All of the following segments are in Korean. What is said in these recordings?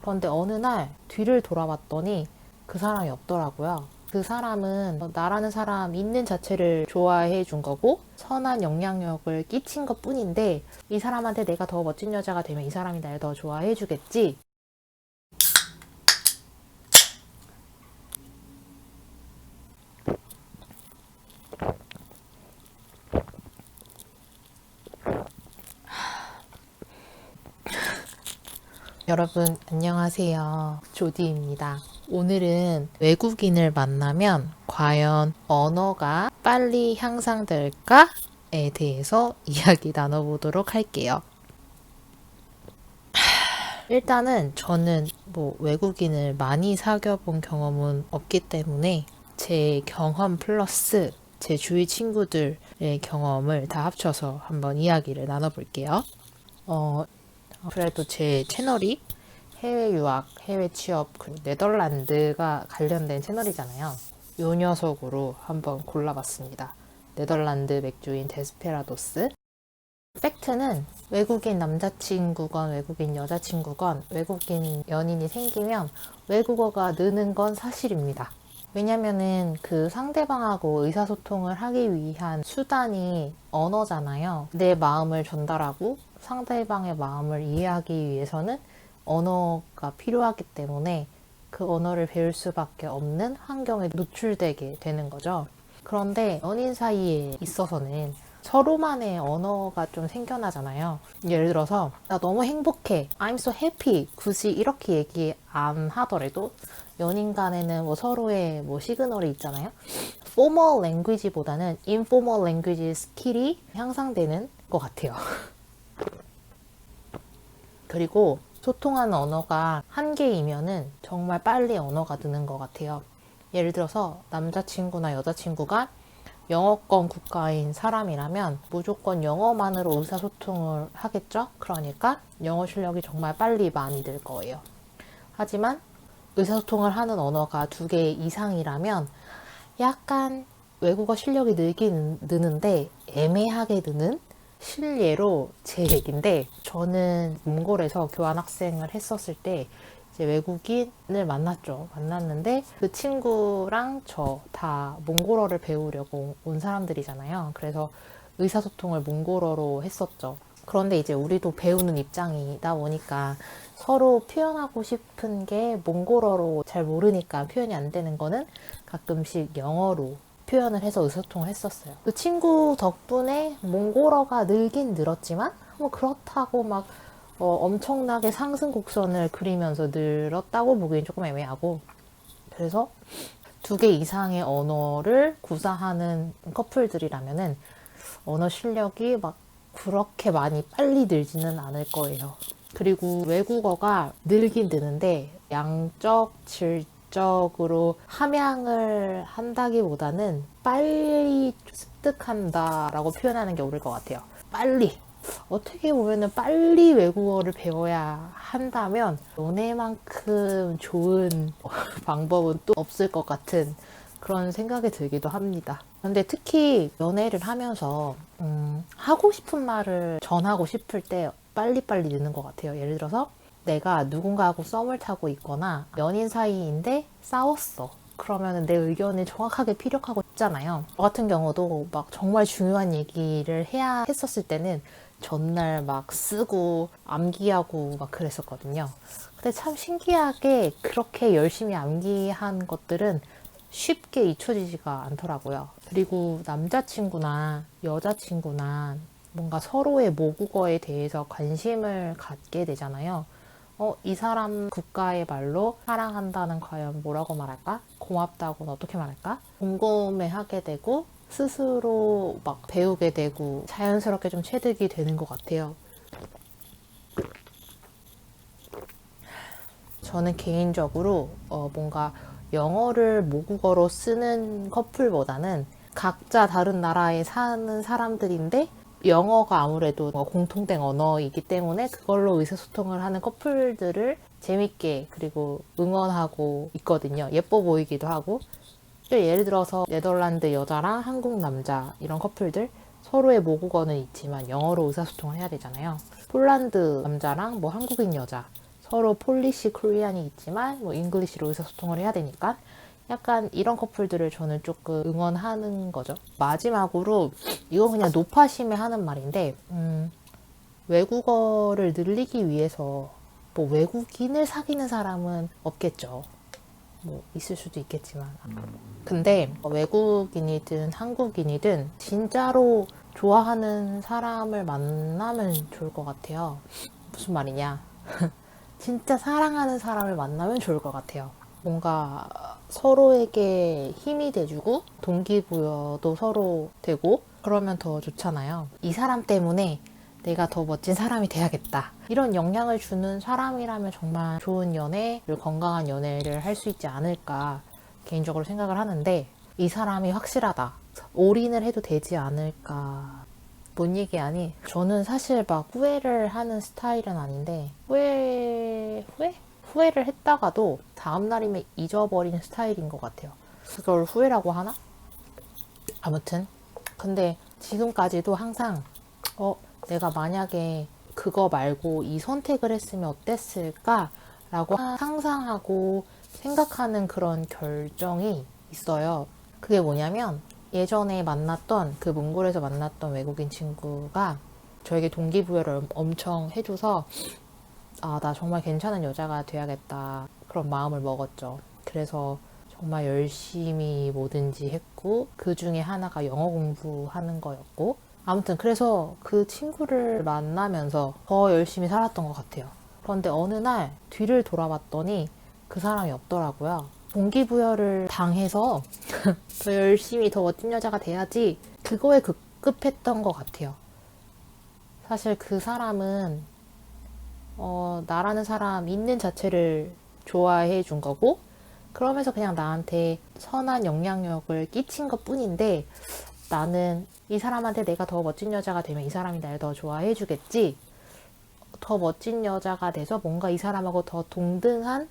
그런데 어느 날 뒤를 돌아봤더니 그 사람이 없더라고요. 그 사람은 나라는 사람 있는 자체를 좋아해 준 거고 선한 영향력을 끼친 것 뿐인데 이 사람한테 내가 더 멋진 여자가 되면 이 사람이 날 더 좋아해 주겠지. 여러분 안녕하세요. 조디입니다. 오늘은 외국인을 만나면 과연 언어가 빨리 향상될까에 대해서 이야기 나눠보도록 할게요. 일단은 저는 뭐 외국인을 많이 사귀어 본 경험은 없기 때문에 제 경험 플러스 제 주위 친구들의 경험을 다 합쳐서 한번 이야기를 나눠볼게요. 어, 그래도 제 채널이 해외 유학, 해외 취업, 그리고 네덜란드가 관련된 채널이잖아요. 요 녀석으로 한번 골라봤습니다. 네덜란드 맥주인 데스페라도스. 팩트는 외국인 남자친구건 외국인 여자친구건 외국인 연인이 생기면 외국어가 느는 건 사실입니다. 왜냐면은 그 상대방하고 의사소통을 하기 위한 수단이 언어잖아요. 내 마음을 전달하고 상대방의 마음을 이해하기 위해서는 언어가 필요하기 때문에 그 언어를 배울 수밖에 없는 환경에 노출되게 되는 거죠. 그런데 연인 사이에 있어서는 서로만의 언어가 좀 생겨나잖아요. 예를 들어서 나 너무 행복해. I'm so happy. 굳이 이렇게 얘기 안 하더라도 연인 간에는 뭐 서로의 뭐 시그널이 있잖아요. formal language보다는 informal language 스킬이 향상되는 것 같아요. 그리고 소통하는 언어가 한 개이면은 정말 빨리 언어가 느는 것 같아요. 예를 들어서 남자친구나 여자친구가 영어권 국가인 사람이라면 무조건 영어만으로 의사소통을 하겠죠? 그러니까 영어 실력이 정말 빨리 많이 늘 거예요. 하지만 의사소통을 하는 언어가 두 개 이상이라면 약간 외국어 실력이 늘긴 느는데 애매하게 느는 실례로 제 얘긴데 저는 몽골에서 교환학생을 했었을 때 이제 외국인을 만났죠. 만났는데 그 친구랑 저 다 몽골어를 배우려고 온 사람들이잖아요. 그래서 의사소통을 몽골어로 했었죠. 그런데 이제 우리도 배우는 입장이다 보니까 서로 표현하고 싶은 게 몽골어로 잘 모르니까 표현이 안 되는 거는 가끔씩 영어로 표현을 해서 의사소통을 했었어요. 그 친구 덕분에 몽골어가 늘긴 늘었지만 뭐 그렇다고 막 어, 엄청나게 상승 곡선을 그리면서 늘었다고 보기엔 조금 애매하고 그래서 두 개 이상의 언어를 구사하는 커플들이라면은 언어 실력이 막 그렇게 많이 빨리 늘지는 않을 거예요. 그리고 외국어가 늘긴 느는데 양적, 질 적으로 함양을 한다기보다는 빨리 습득한다라고 표현하는 게 옳을 것 같아요. 빨리. 어떻게 보면은 빨리 외국어를 배워야 한다면 연애만큼 좋은 방법은 또 없을 것 같은 그런 생각이 들기도 합니다. 근데 특히 연애를 하면서 음, 하고 싶은 말을 전하고 싶을 때 빨리빨리 느는 것 같아요. 예를 들어서 내가 누군가하고 썸을 타고 있거나 연인 사이인데 싸웠어. 그러면 내 의견을 정확하게 피력하고 싶잖아요. 저 같은 경우도 막 정말 중요한 얘기를 해야 했었을 때는 전날 막 쓰고 암기하고 막 그랬었거든요. 근데 참 신기하게 그렇게 열심히 암기한 것들은 쉽게 잊혀지지가 않더라고요. 그리고 남자친구나 여자친구나 뭔가 서로의 모국어에 대해서 관심을 갖게 되잖아요. 어, 이 사람 국가의 말로 사랑한다는 과연 뭐라고 말할까? 고맙다고는 어떻게 말할까? 궁금해하게 되고 스스로 막 배우게 되고 자연스럽게 좀 체득이 되는 것 같아요. 저는 개인적으로 어, 뭔가 영어를 모국어로 쓰는 커플보다는 각자 다른 나라에 사는 사람들인데 영어가 아무래도 뭐 공통된 언어이기 때문에 그걸로 의사소통을 하는 커플들을 재밌게 그리고 응원하고 있거든요. 예뻐 보이기도 하고. 예를 들어서 네덜란드 여자랑 한국 남자 이런 커플들 서로의 모국어는 있지만 영어로 의사소통을 해야 되잖아요. 폴란드 남자랑 뭐 한국인 여자 서로 폴리시 코리안이 있지만 뭐 잉글리시로 의사소통을 해야 되니까 약간 이런 커플들을 저는 조금 응원하는 거죠. 마지막으로 이건 그냥 노파심에 하는 말인데 음, 외국어를 늘리기 위해서 뭐 외국인을 사귀는 사람은 없겠죠. 뭐 있을 수도 있겠지만 근데 외국인이든 한국인이든 진짜로 좋아하는 사람을 만나면 좋을 것 같아요. 무슨 말이냐? 진짜 사랑하는 사람을 만나면 좋을 것 같아요. 뭔가 서로에게 힘이 돼주고 동기부여도 서로 되고 그러면 더 좋잖아요. 이 사람 때문에 내가 더 멋진 사람이 돼야겠다. 이런 영향을 주는 사람이라면 정말 좋은 연애를 건강한 연애를 할 수 있지 않을까 개인적으로 생각을 하는데 이 사람이 확실하다. 올인을 해도 되지 않을까. 뭔 얘기 아니? 저는 사실 막 후회를 하는 스타일은 아닌데 후회 후회 후회를 했다가도 다음 날이면 잊어버리는 스타일인 것 같아요. 그걸 후회라고 하나? 아무튼 근데 지금까지도 항상 어 내가 만약에 그거 말고 이 선택을 했으면 어땠을까 라고 상상하고 생각하는 그런 결정이 있어요. 그게 뭐냐면 예전에 만났던 그 몽골에서 만났던 외국인 친구가 저에게 동기부여를 엄청 해줘서 아, 나 정말 괜찮은 여자가 돼야겠다. 그런 마음을 먹었죠. 그래서 정말 열심히 뭐든지 했고, 그 중에 하나가 영어 공부하는 거였고, 아무튼 그래서 그 친구를 만나면서 더 열심히 살았던 것 같아요. 그런데 어느 날 뒤를 돌아봤더니 그 사람이 없더라고요. 동기부여를 당해서 더 열심히 더 멋진 여자가 돼야지 그거에 급급했던 것 같아요. 사실 그 사람은 어, 나라는 사람 있는 자체를 좋아해 준 거고 그러면서 그냥 나한테 선한 영향력을 끼친 것 뿐인데 나는 이 사람한테 내가 더 멋진 여자가 되면 이 사람이 날 더 좋아해 주겠지? 더 멋진 여자가 돼서 뭔가 이 사람하고 더 동등한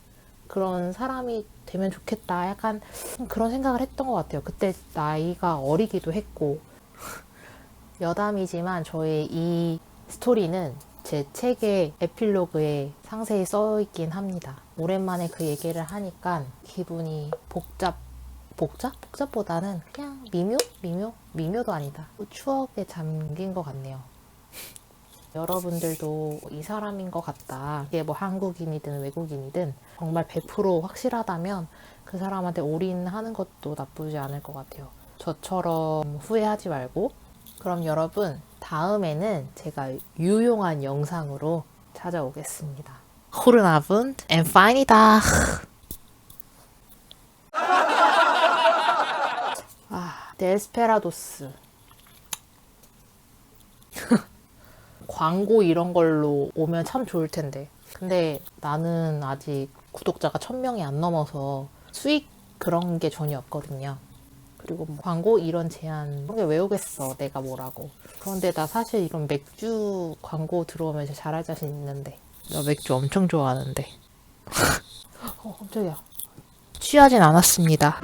그런 사람이 되면 좋겠다. 약간 그런 생각을 했던 것 같아요. 그때 나이가 어리기도 했고. 여담이지만 저의 이 스토리는 제 책의 에필로그에 상세히 써 있긴 합니다. 오랜만에 그 얘기를 하니까 기분이 복잡, 복잡? 복잡보다는 그냥 미묘? 미묘? 미묘도 아니다. 추억에 잠긴 것 같네요. 여러분들도 이 사람인 것 같다. 이게 뭐 한국인이든 외국인이든 정말 100% 확실하다면 그 사람한테 올인하는 것도 나쁘지 않을 것 같아요. 저처럼 후회하지 말고 그럼 여러분 다음에는 제가 유용한 영상으로 찾아오겠습니다. 호른아분 앤 파인이다. 아, 데스페라도스. 광고 이런 걸로 오면 참 좋을 텐데. 근데 나는 아직 구독자가 1000명이 안 넘어서 수익 그런 게 전혀 없거든요. 그리고 뭐 광고 이런 제안 그런 게 외우겠어 내가 뭐라고. 그런데 나 사실 이런 맥주 광고 들어오면 이제 잘할 자신 있는데. 나 맥주 엄청 좋아하는데. 어 깜짝이야. 취하진 않았습니다